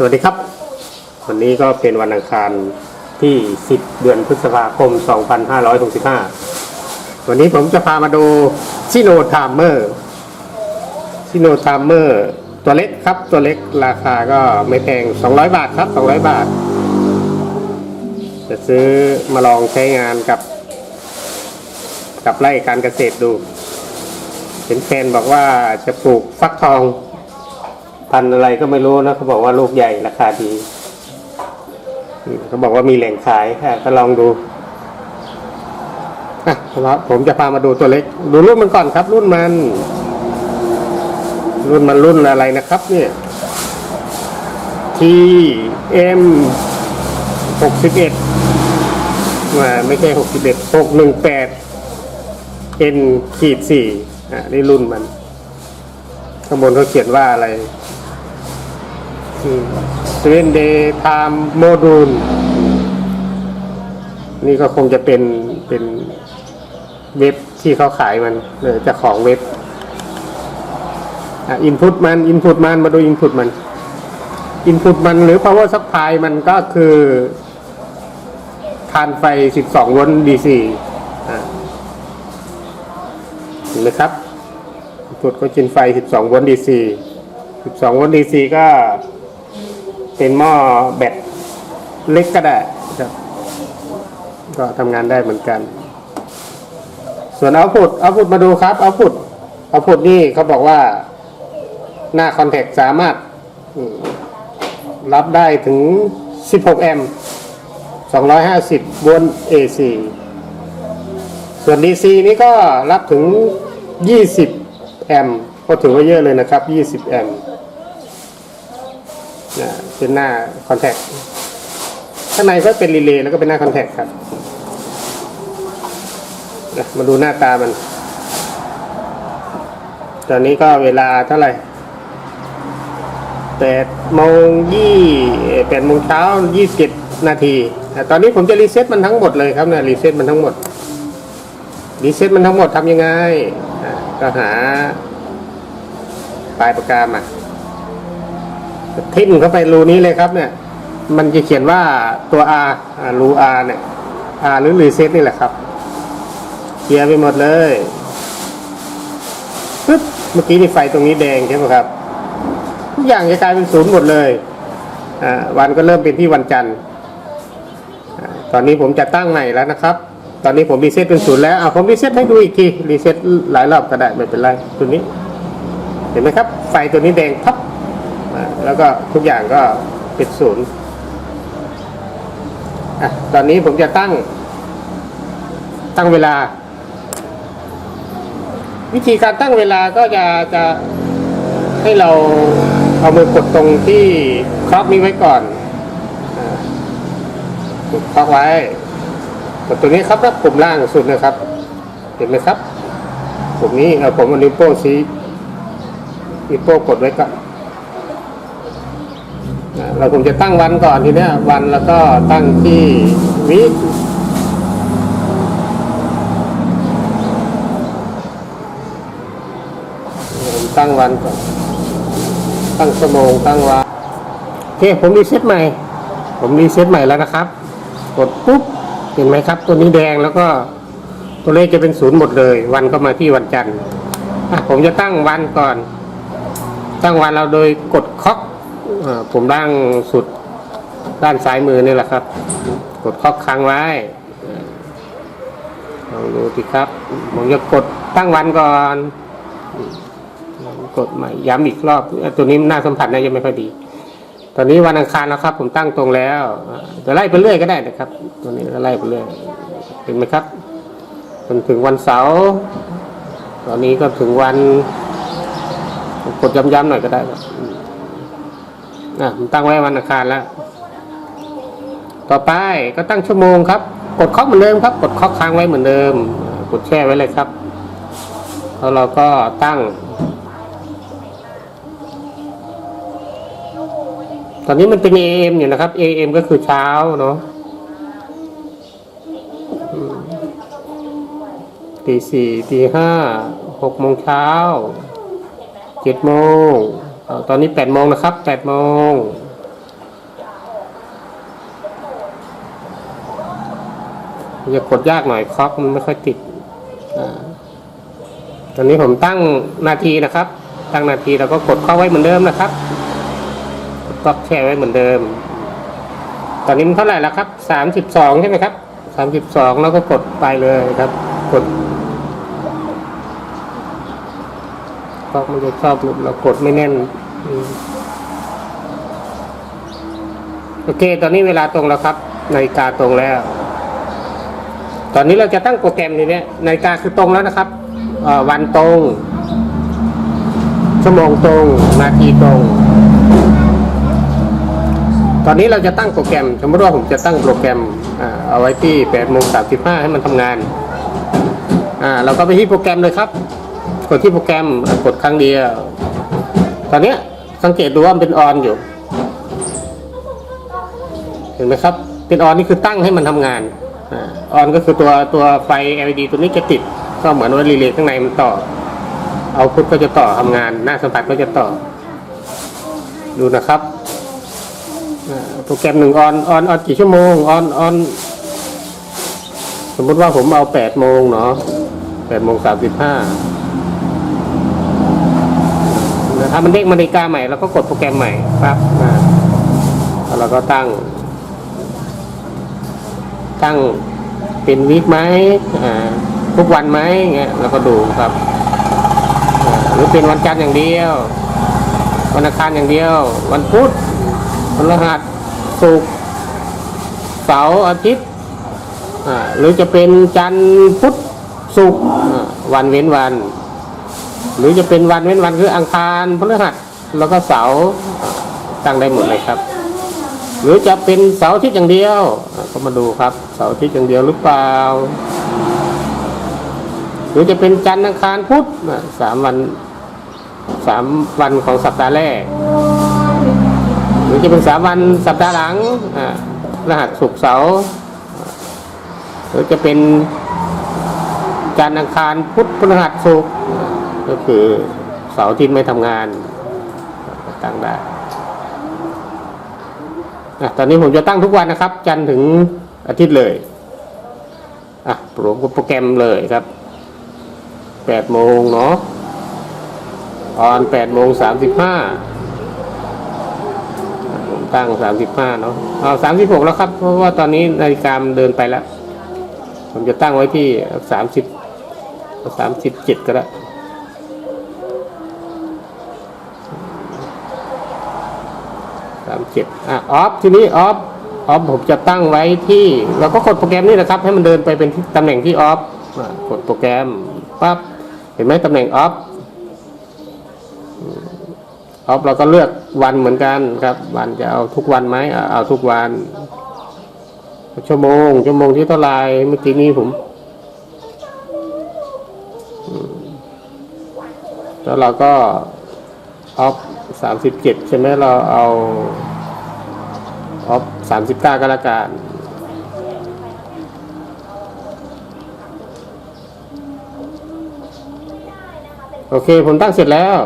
สวัสดีครับ วันนี้ก็เป็นวันอังคารที่ 10 เดือนพฤษภาคม 2565 วันนี้ผมจะพามาดูซิโนทามเมอร์ซิโนทามเมอร์ตัวเล็กครับ ตัวเล็กราคาก็ไม่แพง 200 บาทครับ 200 บาท จะซื้อมาลองใช้งานกับ กับไร่การเกษตรดู เห็นแฟนบอกว่าจะปลูกฟักทอง พันธุ์อะไรก็ไม่รู้นะเขาบอกว่าลูกใหญ่ราคาดีเขาบอกว่ามีแหล่งขายค่ะก็ลองดูอะแล้วผมจะพามาดูตัวเล็ก ดูรุ่นมันก่อนครับ รุ่นมัน รุ่นมันรุ่นอะไรนะครับ เนี่ย T M หกสิบเอ็ดว่าไม่ใช่หกสิบเอ็ดหกหนึ่งแปด N ขีดสี่อะนี่รุ่นมัน ข้างบนเขาเขียนว่าอะไร เซเว่นเดย์ไทม์โมดูลนี่ก็คงจะเป็นเป็นเว็บที่เขาขายมันเออจะของเว็บอะอินพุตมันอินพุตมันมาดูอินพุตมันอินพุตมันหรือ power supply มันก็คือทานไฟ 12 โวลต์ DC อะเห็นไหมครับอินพุตก็กินไฟ 12 โวลต์ DC 12 โวลต์ DC ก็ เป็นหม้อแบตเล็กก็ได้ครับก็ทำงานได้เหมือนกัน ส่วนเอาพุตเอาพุตมาดูครับเอาพุตเอาพุตนี่เขาบอกว่าหน้าคอนแทคสามารถรับได้ถึง 16 แอมป์ 250 โวลต์ AC ส่วน DC นี่ก็รับถึง 20 แอมป์ก็ถือว่าเยอะเลยนะครับ 20 แอมป์ เป็นหน้าคอนแทคข้างในก็เป็นรีเลย์แล้วก็เป็นหน้าคอนแทคครับนะมาดูหน้าตามัน ตอนนี้ก็เวลาเท่าไหร่แปดโมงยี่แปดโมงเช้ายี่สิบนาทีตอนนี้ผมจะรีเซ็ตมันทั้งหมดเลยครับนะรีเซ็ตมันทั้งหมดรีเซ็ตมันทั้งหมดทำยังไง ก็หาปลายปากกามา ทิ่มเข้าไปรูนี้เลยครับเนี่ย มันจะเขียนว่าตัว R อ่ารู R เนี่ย R หรือรีเซ็ตนี่แหละครับเคลียร์ไปหมดเลยปึ๊บเมื่อกี้นี่ไฟตรงนี้แดงใช่ไหมครับ ทุกอย่างจะกลายเป็นศูนย์หมดเลยวันก็เริ่มเป็นที่วันจันทร์ตอนนี้ผมจะตั้งใหม่แล้วนะครับ ตอนนี้ผมรีเซ็ตเป็นศูนย์แล้วเอาผมรีเซ็ตให้ดูอีกทีรีเซ็ตหลายรอบก็ได้ไม่เป็นไรตัวนี้ เห็นไหมครับ ไฟตัวนี้แดงทับ แล้วก็ทุกอย่างก็ป็นศูนย์อะตอนนี้ผมจะตั้ง ตั้งเวลา วิธีการตั้งเวลาก็จะจะให้เราเอามือกดตรงที่คล็อกนี้ไว้ก่อนกดคล็อกไว้กดตัวนี้ครับแล้วปุ่มล่างสุดนะครับ เห็นไหมครับปุ่มนี้เอาผมเอานิ้วโป้งชี้นิ้วโป้งกดไว้ก่อน เราคงจะตั้งวันก่อนทีเนี้ย วันแล้วก็ตั้งที่วิผมตั้งวันก่อน ตั้งชั่วโมงตั้งวันโอเคผมรีเซ็ตใหม่ ผมรีเซ็ตใหม่แล้วนะครับ กดปุ๊บเห็นไหมครับ ตัวนี้แดงแล้วก็ตัวเลขจะเป็นศูนย์หมดเลย วันก็มาที่วันจันทร์ผมจะตั้งวันก่อน ตั้งวันเราโดยกดคาะอ่า ผมด้างสุดด้านซ้ายมือนี่แหละครับ กดเคาะค้างไว้ลองดูสิครับ ผมจะกดตั้งวันก่อนกดใหม่ย้ำอีกรอบตัวนี้หน้าสัมผัสน่าจะไม่ค่อยดี ตอนนี้วันอังคารแล้วครับ ผมตั้งตรงแล้วจะไล่ไปเรื่อยก็ได้นะครับ ตัวนี้ก็ไล่ไปเรื่อยเห็นไหมครับจนถึงวันเสาร์ตอนนี้ก็ถึงวัน กดย้ำๆหน่อยก็ได้ครับ อะผมตั้งไว้วันอังคารแล้ว ต่อไปก็ตั้งชั่วโมงครับ กดเคาะเหมือนเดิมครับ กดเคาะค้างไว้เหมือนเดิม กดแช่ไว้เลยครับ แล้วเราก็ตั้ง ตอนนี้มันเป็น AM อยู่นะครับ AM ก็คือเช้าเนาะตีสี่ตีห้าหกโมงเช้าเจ็ดโมง ตอนนี้แปดโมงนะครับแปดโมงอย่ากดยากหน่อยครับมันไม่ค่อยติดอตอนนี้ผมตั้งนาทีนะครับ ตั้งนาทีแล้วก็กดเข้าไว้เหมือนเดิมนะครับก็แช่ไว้เหมือนเดิม ตอนนี้มันเท่าไหร่แล้วครับสามสิบสองใช่ไหมครับสามสิบสองแล้วก็กดไปเลยครับ กด ก็มันจะชอบหลุดเรากดไม่แน่นโอเค ตอนนี้เวลาตรงแล้วครับนาฬิกาตรงแล้ว ตอนนี้เราจะตั้งโปรแกรมนี้เนี่ยนาฬิกาคือตรงแล้วนะครับวันตรงชั่วโมงตรง นาทีตรง ตอนนี้เราจะตั้งโปรแกรมสมมติว่าผมจะตั้งโปรแกรมเอาไว้ที่8โมง35ให้มันทำงาน อ่า เราก็ไปที่โปรแกรมเลยครับ กดที่โปรแกรมกดครั้งเดียว ตอนนี้สังเกตดูว่ามันเป็นออนอยู่ เห็นไหมครับ เป็นออนนี่คือตั้งให้มันทำงานออนก็คือตัวตัวไฟ LED ตัวนี้จะติด ก็เหมือนว่ารีเลย์ข้างในมันต่อ เอาพุทก็จะต่อทำงาน หน้าสัมผัสก็จะต่อ ดูนะครับโปรแกรมหนึ่งออนออนออนกี่ชั่วโมงออนออนสมมติว่าผมเอาแปดโมงเนาะแปดโมงสามสิบห้า ถ้ามันเด้งมานาฬิกาใหม่เราก็กดโปรแกรมใหม่ปั๊บอ่าแล้วเราก็ตั้ง ตั้งเป็นวีคไหมอ่าทุกวันไหมเงี้ยเราก็ดูครับ หรือเป็นวันจันทร์อย่างเดียว วันอังคารอย่างเดียว วันพุธพฤหัสศุกร์เสาร์อาทิตย์อ่าหรือจะเป็นจันทร์พุธศุกร์วันเว้นวัน หรือจะเป็นวันเว้นวันคืออังคารพฤหัสแล้วก็เสาร์ตั้งได้หมดเลยครับ หรือจะเป็นเสาร์ทิตย์อย่างเดียว ก็มาดูครับ เสาร์ทิตย์อย่างเดียวหรือเปล่า หรือจะเป็นจันทร์อังคารพุธสามวันสามวันของสัปดาห์แรก หรือจะเป็นสามวันสัปดาห์หลังรหัสศุกร์เสาร์หรือจะเป็นจันทร์อังคารพุธพฤหัสศุกร์ ก็คือเสาร์อาทิตย์ไม่ทำงานตั้งได้อะตอนนี้ผมจะตั้งทุกวันนะครับ จันถึงอาทิตย์เลยอะโปรโปรแกรมเลยครับแปดโมงเนาะออนแปดโมงสามสิบห้าผมตั้งสามสิบห้าเนาะเอาสามสิบหกแล้วครับ เพราะว่าตอนนี้นาฬิกามเดินไปแล้ว ผมจะตั้งไว้ที่สามสิบสามสิบเจ็ดก็ได้สามเจ็ดอะออฟทีนี้ออฟออฟผมจะตั้งไว้ที่เราก็กดโปรแกรมนี่นะครับ ให้มันเดินไปเป็นตำแหน่งที่ออฟอะกดโปรแกรมปั๊บเห็นไหมตำแหน่งออฟออฟเราก็เลือกวันเหมือนกันครับ วันจะเอาทุกวันไหมอะเอาทุกวัน ชั่วโมง ชั่วโมงที่เท่าไรเมื่อกี้นี้ผมอืมแล้วเราก็ออฟสามสิบเจ็ดใช่ไหมเราเอา ออฟสามสิบเก้าก็แล้วกันโอเค ผมตั้งเสร็จแล้ว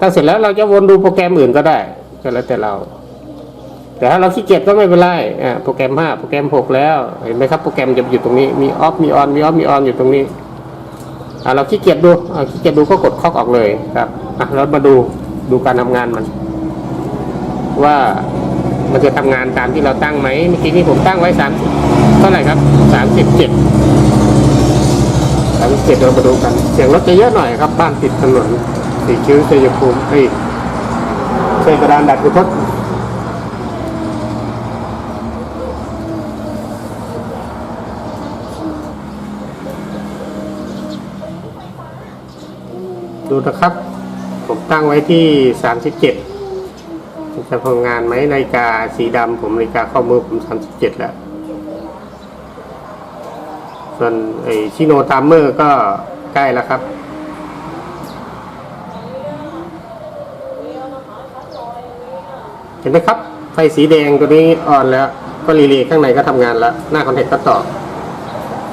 ตั้งเสร็จแล้วเราจะวนดูโปรแกรมอื่นก็ได้ก็แล้วแต่เรา แต่ถ้าเราขี้เกียจก็ไม่เป็นไรอ่าโปรแกรมห้าโปรแกรมหกแล้วเห็นไหมครับโปรแกรมจะอยู่ตรงนี้มีออฟมีออนมีออฟมีออนอยู่ตรงนี้อ่าเราขี้เกียจดูอ่าขี้เกียจดูก็กดคล็อกออกเลยครับอะแล้วมาดูดูการทำงานมัน ว่า มันจะทำงานตามที่เราตั้งไหมเมื่อกี้นี้ผมตั้งไว้สามเท่าไหร่ครับสามสิบเจ็ดสามสิบเจ็ดเรามาดูกัน เสียงรถจะเยอะหน่อยครับ บ้านติดถนนสีคิ้วชัยภูมิเฮ้ยใช้กระดานดัดกุทดดูนะครับ ผมตั้งไว้ที่สามสิบเจ็ด จะทำงานไหมนาฬิกาสีดำผมนาฬิกาข้อมือผมสามสิบเจ็ดแล้ว ส่วนไอชิโนตามเมอร์ก็ใกล้แล้วครับ เห็นไหมครับ ไฟสีแดงตัวนี้อ่อนแล้ว ก็รีเลย์ข้างในก็ทำงานแล้ว หน้าคอนแทคก็ต่อ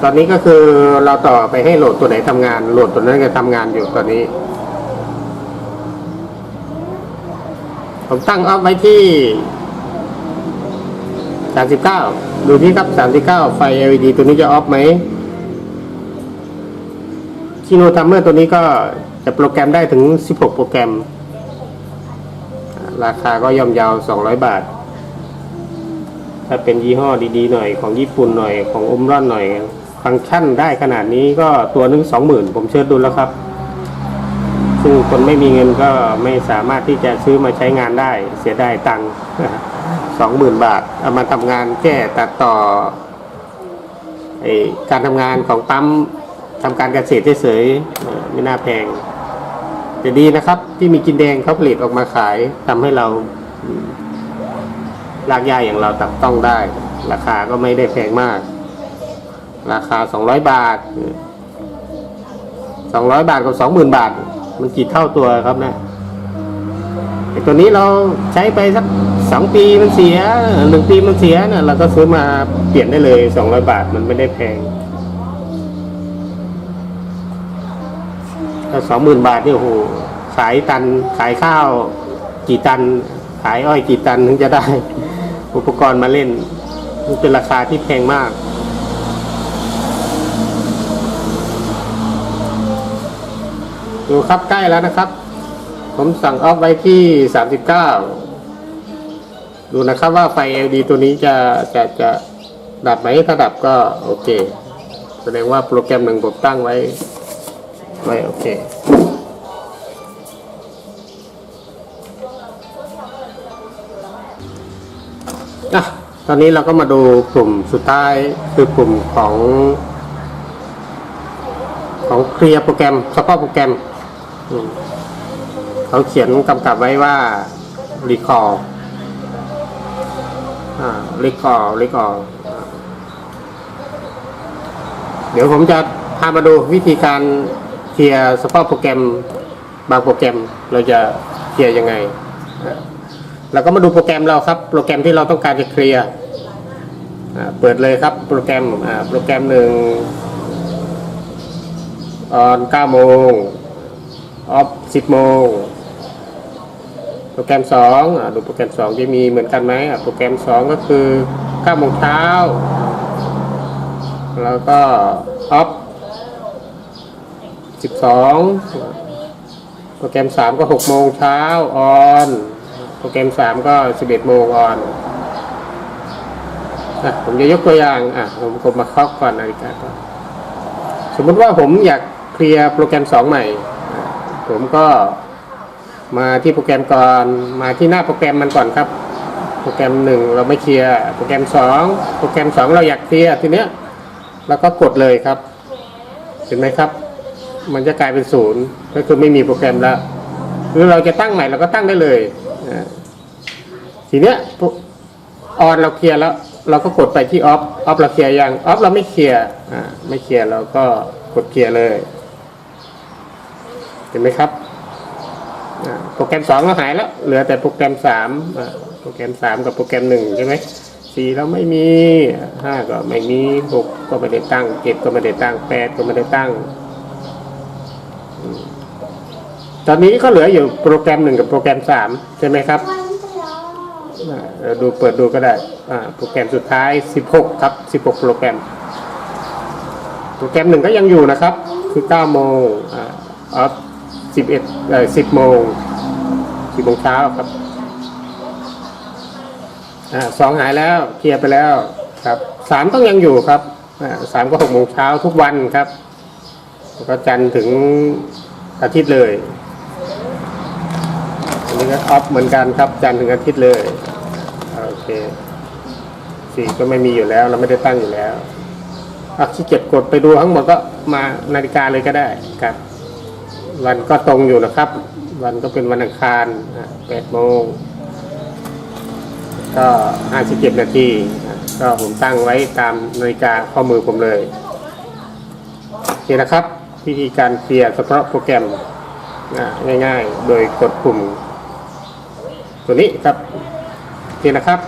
ตอนนี้ก็คือเราต่อไปให้โหลดตัวไหนทำงาน โหลดตัวนั้นก็ทำงานอยู่ตอนนี้ ผมตั้งอัพไว้ที่สามสิบเก้าดูที่ครับสามสิบเก้าไฟ LED ตัวนี้จะออฟไหมชิโนทัมเมอร์ตัวนี้ก็จะโปรแกรมได้ถึง 16 โปรแกรม ราคาก็ย่อมยาว 200 บาท ถ้าเป็นยี่ห้อดีๆหน่อยของญี่ปุ่นหน่อยของอมรอนหน่อย ฟังก์ชันได้ขนาดนี้ก็ตัวหนึง 20,000 ผมเชิญดูแล้วครับ ซึ่งคนไม่มีเงินก็ไม่สามารถที่จะซื้อมาใช้งานได้ เสียดายตังค์สองหมื่นบาท เอามาทำงานแก้ตัดต่อไอการทำงานของปั๊มทำการเกษตรเฉยๆไม่น่าแพง แต่ดีนะครับ ที่มีกินแดงเขาผลิตออกมาขายทำให้เราอืมรากหญ้าอย่างเราตับต้องได้ ราคาก็ไม่ได้แพงมาก ราคาสองร้อยบาทสองร้อยบาทกับสองหมื่นบาท มันกี่เท่าตัวครับนะไอตัวนี้เราใช้ไปสักสองปีมันเสียหนึ่งปีมันเสียเนี่ยเราก็ซื้อมาเปลี่ยนได้เลยสองร้อยบาทมันไม่ได้แพงถ้าสองหมื่นบาทเนี่ยโอ้โหขายตันขายข้าวกี่ตัน ขายอ้อยกี่ตันถึงจะได้ อุปกรณ์มาเล่นมันเป็นราคาที่แพงมาก ดูครับใกล้แล้วนะครับ ผมสั่งออฟไว้ที่สามสิบเก้าดูนะครับว่าไฟ LED ตัวนี้จะจะจะดับไหมถ้าดับก็โอเค แสดงว่าโปรแกรมหนึ่งผมตั้งไว้ไว้โอเคอะตอนนี้เราก็มาดูกลุ่มสุดท้ายคือกลุ่มของ ของเคลียร์โปรแกรมเฉพาะโปรแกรม เขาเขียนกำกับไว้ว่า recall อ่า recall recall เดี๋ยวผมจะพามาดูวิธีการเคลียร์เฉพาะโปรแกรมบางโปรแกรมเราจะเคลียร์ยังไงเราก็มาดูโปรแกรมเราครับ โปรแกรมที่เราต้องการจะเคลียร์เปิดเลยครับ โปรแกรมโปรแกรมหนึ่งออน9โมง ออฟ10โมง โปรแกรม2อะดูโปรแกรม2จะมีเหมือนกันไหมอะโปรแกรม2ก็คือ9โมงเช้า แล้วก็ออฟ12โปรแกรม3ก็6โมงเช้าออนโปรแกรม3ก็11โมงออนอะผมจะยกตัวอย่างอะผมกดมาเคาะก่อนนาฬิกาก่อนสมมติว่าผมอยากเคลียร์โปรแกรมสองใหม่ ผมก็มาที่โปรแกรมก่อนมาที่หน้าโปรแกรมมันก่อนครับ โปรแกรมหนึ่งเราไม่เคลียร์โปรแกรมสองโปรแกรมสองเราอยากเคลียร์ทีเนี้ยเราก็กดเลยครับ เห็นไหมครับ มันจะกลายเป็นศูนย์ก็คือไม่มีโปรแกรมแล้วหรือเราจะตั้งใหม่เราก็ตั้งได้เลยทีเนี้ยออนเราเคลียร์แล้วเราก็กดไปที่ออฟออฟเราเคลียร์ยังออฟเราไม่เคลียร์ไม่เคลียร์เราก็กดเคลียร์เลย เห็นไหมครับโปรแกรมสองเราหายแล้ว เหลือแต่โปรแกรมสามโปรแกรมสามกับโปรแกรมหนึ่งใช่ไหมสี่เราไม่มีห้าก็ไม่มีหกก็ไม่ได้ตั้งเจ็ดก็ไม่ได้ตั้งแปดก็ไม่ได้ตั้ง ตอนนี้ก็เหลืออยู่โปรแกรมหนึ่งกับโปรแกรมสามใช่ไหมครับอ่าดูเปิดดูก็ได้โปรแกรมสุดท้าย 16 ครับ 16 โปรแกรม โปรแกรมหนึ่งก็ยังอยู่นะครับ คือ9โมงอ่าออ ฟ11เอ่อ10โมง10โมงเช้าครับอ่าสองหายแล้วเคลียร์ไปแล้วครับสามต้องยังอยู่ครับอ่าสามก็6โมงเช้าทุกวันครับแล้วก็จันทร์ถึงอาทิตย์เลยอันนี้ก็ออฟเหมือนกันครับ จันทร์ถึงอาทิตย์เลยโอเคสี่ก็ไม่มีอยู่แล้ว เราไม่ได้ตั้งอยู่แล้วอะขี้เกียจกดไปดูทั้งหมดก็มานาฬิกาเลยก็ได้ครับ วันก็ตรงอยู่นะครับ วันก็เป็นวันอังคารแปดโมงก็ห้าสิบเจ็ดนาทีก็ผมตั้งไว้ตามนาฬิกาข้อมือผมเลยโอเคนะครับ วิธีการเคลียร์เฉพาะโปรแกรมง่ายๆ โดยกดปุ่ม ตัวนี้ครับโอเคนะครับ